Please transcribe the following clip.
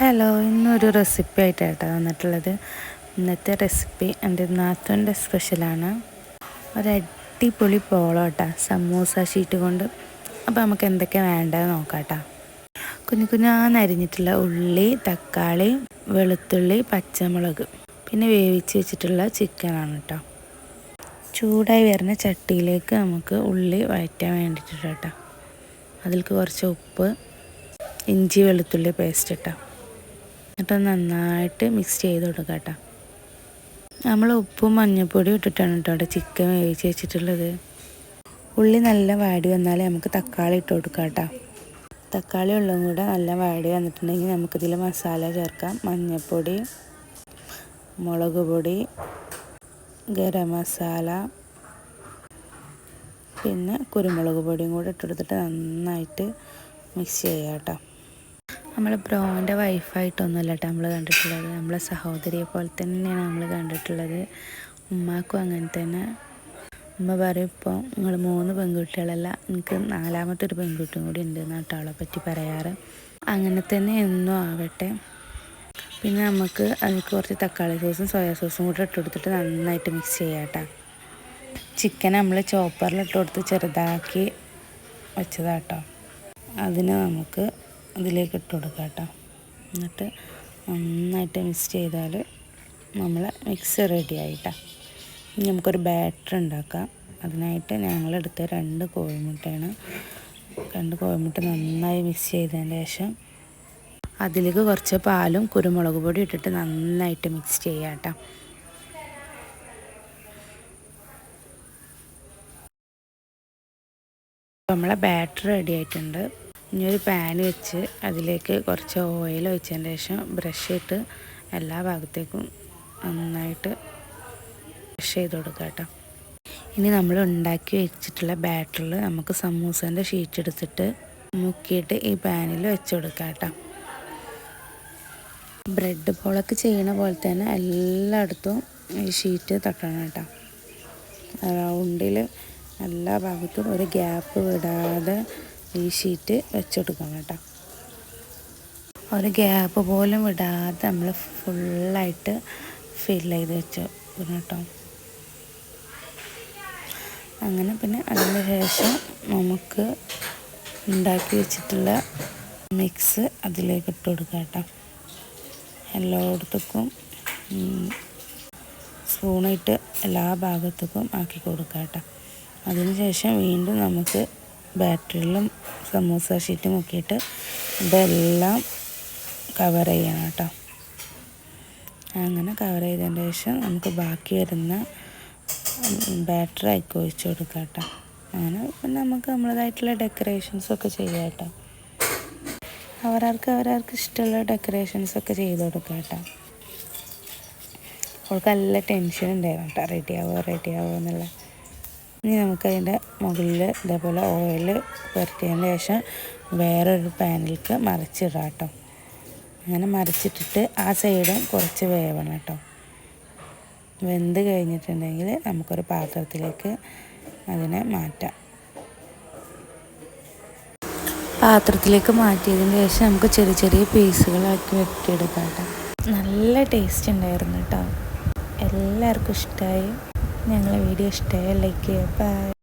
Hello ഇന്നൊരു recipe ആയിട്ടാണ് വന്നിട്ടുള്ളത്. ഇന്നത്തെ റെസിപ്പി എന്റെ നാത്തോന്റെ സ്പെഷ്യലാണ്. ഒരടിപൊളി പോളോട്ടാ സമൂസ ഷീറ്റ് കൊണ്ട്. അപ്പോൾ നമുക്ക് എന്തൊക്കെ വേണ്ടത് നോക്കാട്ടാ. കുഞ്ഞു കുഞ്ഞാന്നരിഞ്ഞിട്ടുള്ള ഉള്ളി തക്കാളി വെളുത്തുള്ളി പച്ചമുളക്. പിന്നെ വേവിച്ച് വെച്ചിട്ടുള്ള ചിക്കനാണ് കേട്ടോ. ചൂടായി വരുന്ന ചട്ടിയിലേക്ക് നമുക്ക് ഉള്ളി വഴറ്റാൻ വേണ്ടിയിട്ടുണ്ട് കേട്ടോ അതിലേക്ക് കുറച്ച് ഉപ്പ് ഇഞ്ചി വെളുത്തുള്ളി പേസ്റ്റ് ഇട്ടാം. എന്നിട്ട് നന്നായിട്ട് മിക്സ് ചെയ്ത് കൊടുക്കാം കേട്ടോ. നമ്മൾ ഉപ്പും മഞ്ഞൾപ്പൊടിയും ഇട്ടിട്ടാണ് കേട്ടോ അവിടെ ചിക്കൻ വേവിച്ച് വെച്ചിട്ടുള്ളത്. ഉള്ളി നല്ല വാടി വന്നാലേ നമുക്ക് തക്കാളി ഇട്ട് കൊടുക്കാം കേട്ടോ. തക്കാളി ഉള്ളതും കൂടെ നല്ല വാടി വന്നിട്ടുണ്ടെങ്കിൽ നമുക്കിതിൽ മസാല ചേർക്കാം. മഞ്ഞൾപ്പൊടി മുളക് പൊടി ഗരം മസാല പിന്നെ കുരുമുളക് പൊടിയും കൂടെ ഇട്ടെടുത്തിട്ട് നന്നായിട്ട് മിക്സ് ചെയ്യാം കേട്ടോ. നമ്മൾ ബ്രോന്റെ വൈഫായിട്ടൊന്നുമല്ല കേട്ടോ നമ്മൾ കണ്ടിട്ടുള്ളത്. നമ്മളെ സഹോദരിയെ പോലെ തന്നെയാണ് നമ്മൾ കണ്ടിട്ടുള്ളത്. ഉമ്മാക്കും അങ്ങനെ തന്നെ. ഉമ്മ പറയും ഇപ്പോൾ നിങ്ങൾ മൂന്ന് പെൺകുട്ടികളല്ല എനിക്ക് നാലാമത്തെ ഒരു പെൺകുട്ടിയും കൂടി ഉണ്ട് എന്നാട്ടോ പറ്റി പറയാറ്. അങ്ങനെ തന്നെ എന്നും ആവട്ടെ. പിന്നെ നമുക്ക് അതിലേക്ക് കുറച്ച് തക്കാളി സോസും സോയാ സോസും കൂടി ഇട്ട് കൊടുത്തിട്ട് നന്നായിട്ട് മിക്സ് ചെയ്യാം കേട്ടോ. ചിക്കൻ നമ്മൾ ചോപ്പറിൽ ഇട്ട് കൊടുത്ത് ചെറുതാക്കി വെച്ചതാട്ടോ അതിന് നമുക്ക് ഇതിലേക്ക് ഇട്ട് കൊടുക്കുക കേട്ടോ. എന്നിട്ട് നന്നായിട്ട് മിക്സ് ചെയ്താൽ നമ്മൾ മിക്സ് റെഡി ആയിട്ടാ. ഇനി നമുക്കൊരു ബാറ്റർ ഉണ്ടാക്കാം. അതിനായിട്ട് ഞങ്ങളെടുത്ത രണ്ട് കോഴിമുട്ടയാണ്. രണ്ട് കോഴിമുട്ട നന്നായി മിക്സ് ചെയ്തതിന് ശേഷം അതിലേക്ക് കുറച്ച് പാലും കുരുമുളക് പൊടി ഇട്ടിട്ട് നന്നായിട്ട് മിക്സ് ചെയ്യാം നമ്മളെ ബാറ്റർ റെഡി ആയിട്ടുണ്ട്. ഇനി ഒരു പാൻ വെച്ച് അതിലേക്ക് കുറച്ച് ഓയിൽ ഒഴിച്ചതിന് ശേഷം ബ്രഷ് ഇട്ട് എല്ലാ ഭാഗത്തേക്കും നന്നായിട്ട് ബ്രഷ് ചെയ്ത് കൊടുക്കുക കേട്ടോ. ഇനി നമ്മൾ ഉണ്ടാക്കി വെച്ചിട്ടുള്ള ബാറ്ററിൽ നമുക്ക് സമൂസേന്റെ ഷീറ്റ് എടുത്തിട്ട് മുക്കിയിട്ട് ഈ പാനിൽ വെച്ച് കൊടുക്കുക കേട്ടോ. ബ്രെഡ് പോളൊക്കെ ചെയ്യണ പോലെ തന്നെ എല്ലായിടത്തും ഈ ഷീറ്റ് തട്ടണം കേട്ടോ. റൗണ്ടിൽ എല്ലാ ഭാഗത്തും ഒരു ഗ്യാപ്പ് വിടാതെ ഈ ഷീറ്റ് വെച്ചെടുക്കണം കേട്ടോ. ഒരു ഗ്യാപ്പ് പോലും വിടാതെ നമ്മൾ ഫുള്ളായിട്ട് ഫിൽ ചെയ്ത് വെച്ചു കേട്ടോ. അങ്ങനെ പിന്നെ അതിന് ശേഷം നമുക്ക് ഉണ്ടാക്കി വെച്ചിട്ടുള്ള മിക്സ് അതിലേക്ക് ഇട്ട് കൊടുക്കുക കേട്ടോ. എല്ലായിടത്തേക്കും സ്പൂണിട്ട് എല്ലാ ഭാഗത്തേക്കും ആക്കി കൊടുക്കാം കേട്ടോ. അതിന് ശേഷം വീണ്ടും നമുക്ക് ബാറ്ററിയിലും സമൂസ ഷീറ്റും ഒക്കെ ഇട്ട് ഇതെല്ലാം കവർ ചെയ്യണം കേട്ടോ. അങ്ങനെ കവർ ചെയ്തതിന് ശേഷം നമുക്ക് ബാക്കി വരുന്ന ബാറ്ററി അയക്ക് ഒഴിച്ച് കൊടുക്കാം കേട്ടോ. അങ്ങനെ പിന്നെ നമുക്ക് നമ്മളതായിട്ടുള്ള ഡെക്കറേഷൻസൊക്കെ ചെയ്യാം കേട്ടോ. അവരവർക്ക് അവരവർക്ക് ഇഷ്ടമുള്ള ഡെക്കറേഷൻസൊക്കെ ചെയ്ത് കൊടുക്കാം കേട്ടോ. അവൾക്ക് നല്ല ടെൻഷൻ ഉണ്ടായിരുന്നു കേട്ടോ. റെഡി ആവുമോ റെഡി ആവുമോ എന്നുള്ള ഇനി നമുക്കതിന്റെ മുകളിൽ ഇതേപോലെ ഓയിൽ പുരട്ടിയതിന് ശേഷം വേറൊരു പാനിലേക്ക് മറിച്ചിടാം കേട്ടോ. അങ്ങനെ മറിച്ചിട്ടിട്ട് ആ സൈഡും കുറച്ച് വേവണം കേട്ടോ. വെന്ത് കഴിഞ്ഞിട്ടുണ്ടെങ്കിൽ നമുക്കൊരു പാത്രത്തിലേക്ക് അതിനെ മാറ്റാം. പാത്രത്തിലേക്ക് മാറ്റിയതിന് ശേഷം നമുക്ക് ചെറിയ ചെറിയ പീസുകളാക്കി വെട്ടിയെടുക്കാം കേട്ടോ. നല്ല ടേസ്റ്റ് ഉണ്ടായിരുന്നു കേട്ടോ. എല്ലാവർക്കും ഇഷ്ടമായി. ഞങ്ങളെ വീഡിയോ ഇഷ്ടമായ ലൈക്ക് ചെയ്യുക. ബൈ